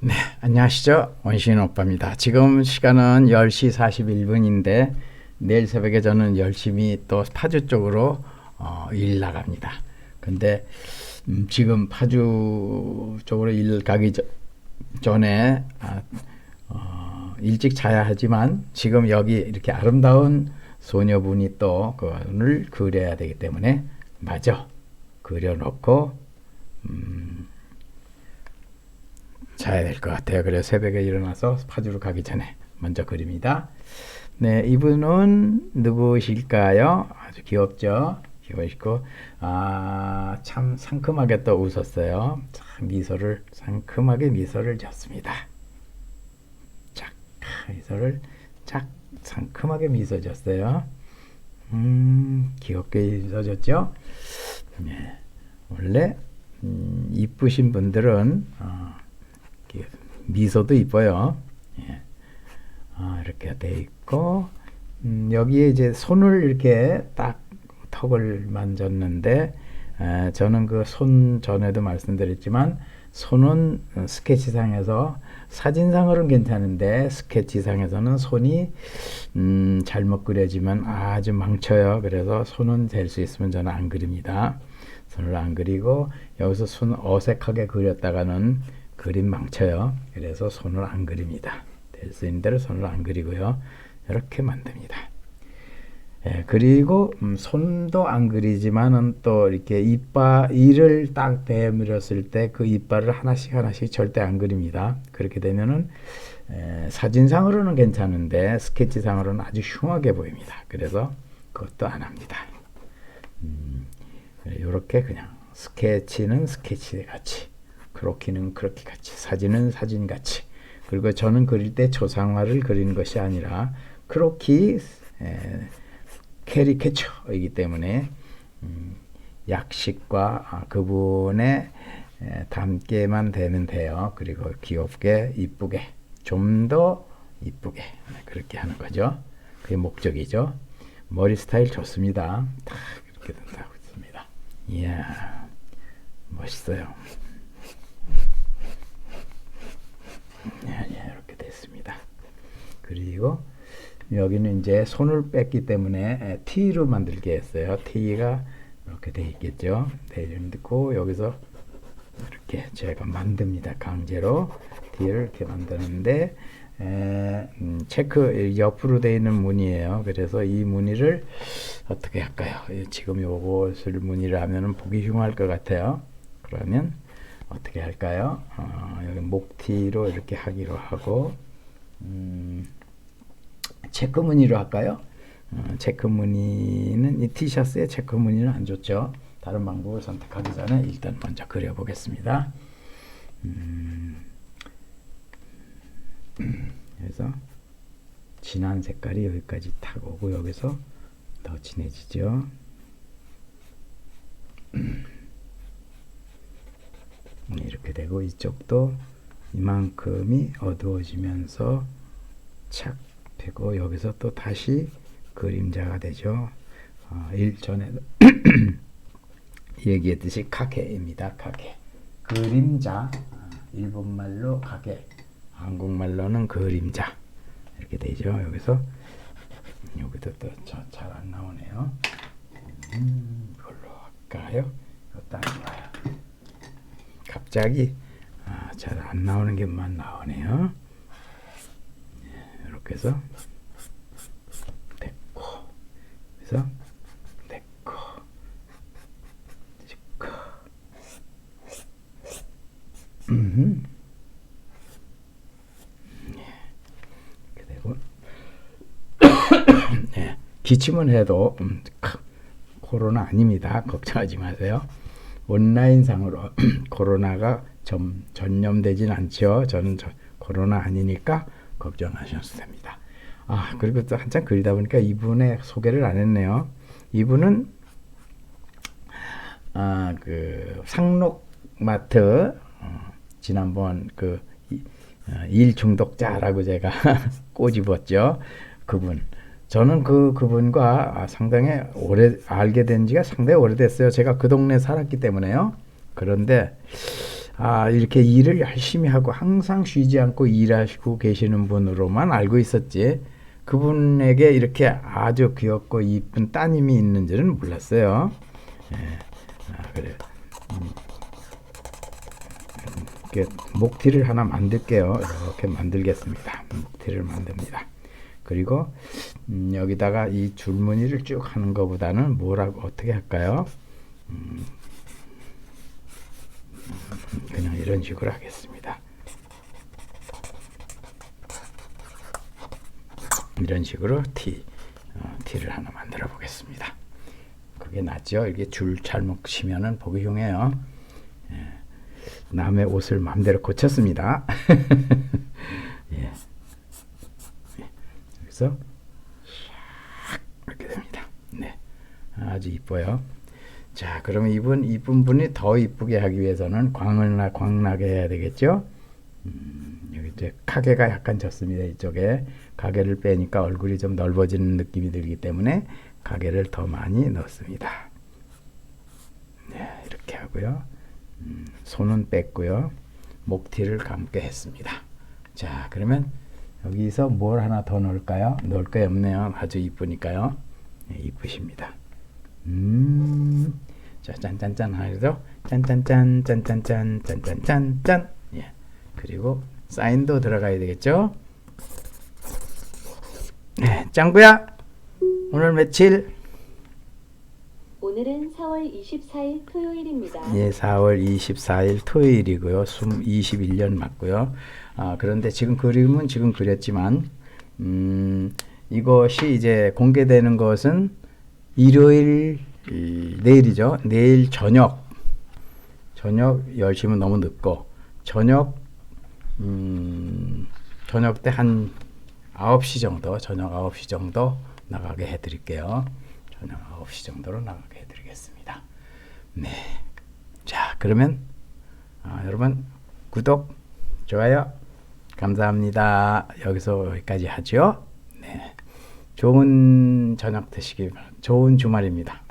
네, 안녕하시죠. 원신 오빠입니다. 지금 시간은 10시 41분인데 내일 새벽에 저는 열심히 또 파주 쪽으로 어, 일 나갑니다. 근데 음, 지금 파주 쪽으로 일 가기 저, 전에 아, 어, 일찍 자야 하지만 지금 여기 이렇게 아름다운 소녀분이 또 그걸 그려야 되기 때문에 마저 그려놓고 자야 될 것 같아요. 그래서 새벽에 일어나서 파주로 가기 전에 먼저 그립니다. 네, 이분은 누구실까요? 아주 귀엽죠? 귀여우시고, 아, 참 상큼하게 또 웃었어요. 참 미소를, 상큼하게 미소를 졌습니다. 짝, 미소를 짝, 상큼하게 미소 졌어요. 음, 귀엽게 미소 졌죠? 네, 원래, 음, 이쁘신 분들은, 어, 미소도 이뻐요. 예. 아, 이렇게 돼 있고 음, 여기에 이제 손을 이렇게 딱 턱을 만졌는데 에, 저는 그 손 전에도 말씀드렸지만 손은 스케치상에서 사진상으로는 괜찮은데 스케치상에서는 손이 음, 잘못 그려지면 아주 망쳐요. 그래서 손은 될 수 있으면 저는 안 그립니다. 손을 안 그리고 여기서 손 어색하게 그렸다가는 그림 망쳐요. 그래서 손을 안 그립니다. 될 수 있는 대로 손을 안 그리고요. 이렇게 만듭니다. 예, 그리고 음, 손도 안 그리지만은 또 이렇게 이빨 이를 딱 대밀었을 때 그 이빨을 하나씩 하나씩 절대 안 그립니다. 그렇게 되면은 에, 사진상으로는 괜찮은데 스케치상으로는 아주 흉하게 보입니다. 그래서 그것도 안 합니다. 이렇게 그냥 스케치는 스케치 같이 크로키는 크로키 같이 사진은 사진 같이 그리고 저는 그릴 때 초상화를 그리는 것이 아니라 크로키 에, 캐리케처이기 때문에 음, 약식과 아, 그분의 에, 닮게만 되면 돼요. 그리고 귀엽게 이쁘게 좀 더 이쁘게 그렇게 하는 거죠. 그게 목적이죠. 머리 스타일 좋습니다. 딱 이렇게 된다고 있습니다. 이야 멋있어요. 예, 예, 이렇게 됐습니다. 그리고 여기는 이제 손을 뺐기 때문에 T로 만들게 했어요. T가 이렇게 돼 있겠죠. 되고 여기서 이렇게 제가 만듭니다. 강제로 T를 이렇게 만드는데 에, 음, 체크 옆으로 되어 있는 무늬예요. 그래서 이 무늬를 어떻게 할까요? 지금 요것을 무늬를 하면은 보기 흉할 것 같아요. 그러면 어떻게 할까요? 어, 여기 목티로 이렇게 하기로 하고 음, 체크 무늬로 할까요? 어, 체크 무늬는 이 티셔츠에 체크 무늬는 안 좋죠. 다른 방법을 선택하기 전에 일단 먼저 그려보겠습니다. 음, 그래서 진한 색깔이 여기까지 탁 오고 여기서 더 진해지죠. 네, 이렇게 되고 이쪽도 이만큼이 어두워지면서 착 되고 여기서 또 다시 그림자가 되죠. 어, 일전에도 얘기했듯이 카케입니다. 카케 그림자 어, 일본말로 카케 한국말로는 그림자 이렇게 되죠. 여기서 여기도 또 잘 안 나오네요. 음, 이걸로 할까요? 이것도. 갑자기 아, 잘 안 나오는 게만 나오네요. 이렇게 해서 됐고 그래서 됐고 되고 네, 기침은 해도 음, 코로나 아닙니다. 걱정하지 마세요. 온라인상으로 코로나가 점, 전염되진 않죠. 저는 저, 코로나 아니니까 걱정하셔도 됩니다. 아 그리고 또 한참 그리다 보니까 이분의 소개를 안 했네요. 이분은 아 그 상록마트 어, 지난번 그 어, 일 중독자라고 제가 꼬집었죠. 그분. 저는 그 그분과 상당히 오래 알게 된 지가 상당히 오래됐어요. 제가 그 동네 살았기 때문에요. 그런데 아, 이렇게 일을 열심히 하고 항상 쉬지 않고 일하시고 계시는 분으로만 알고 있었지. 그분에게 이렇게 아주 귀엽고 이쁜 따님이 있는 줄은 몰랐어요. 예. 아, 그래. 음. 이렇게 목티를 하나 만들게요. 이렇게 만들겠습니다. 목티를 만듭니다. 그리고 음, 여기다가 이 줄무늬를 쭉 하는 것보다는 뭐라고 어떻게 할까요? 음, 그냥 이런 식으로 하겠습니다. 이런 식으로 티, 어, 티를 하나 만들어 보겠습니다. 그게 낫죠. 이게 줄 잘못 치면은 보기 흉해요. 예. 남의 옷을 마음대로 고쳤습니다. 예. 예. 그래서 샥 이렇게 됩니다. 네, 아주 이뻐요. 자, 그러면 이분 이쁜 분이 더 이쁘게 하기 위해서는 광을 나 광나게 해야 되겠죠. 음, 여기 이제 가게가 약간 졌습니다. 이쪽에 가게를 빼니까 얼굴이 좀 넓어지는 느낌이 들기 때문에 가게를 더 많이 넣습니다. 네, 이렇게 하고요. 음, 손은 뺐고요. 목티를 감게 했습니다. 자, 그러면 여기서 뭘 하나 더 넣을까요? 넣을 게 없네요. 아주 이쁘니까요. 네, 이쁘십니다. 음, 자, 짠짠짠 하면서 짠짠짠, 짠짠짠, 짠짠짠, 짠. 예. 그리고 사인도 들어가야 되겠죠? 네, 짱구야, 오늘 며칠? 오늘은 4월 24일 토요일입니다. 예, 4월 24일 토요일이고요. 21년 맞고요. 아, 그런데 지금 그림은 지금 그렸지만 음, 이것이 이제 공개되는 것은 일요일 이, 내일이죠. 내일 저녁 저녁 10시면 너무 늦고 저녁 음, 저녁 때 한 9시 정도 저녁 9시 정도 나가게 해 드릴게요. 저녁 9시 정도로 나가게 해 드리겠습니다. 네. 자, 그러면 아, 여러분 구독, 좋아요 감사합니다. 여기서 여기까지 하죠. 네. 좋은 저녁 바랍니다. 좋은 주말입니다.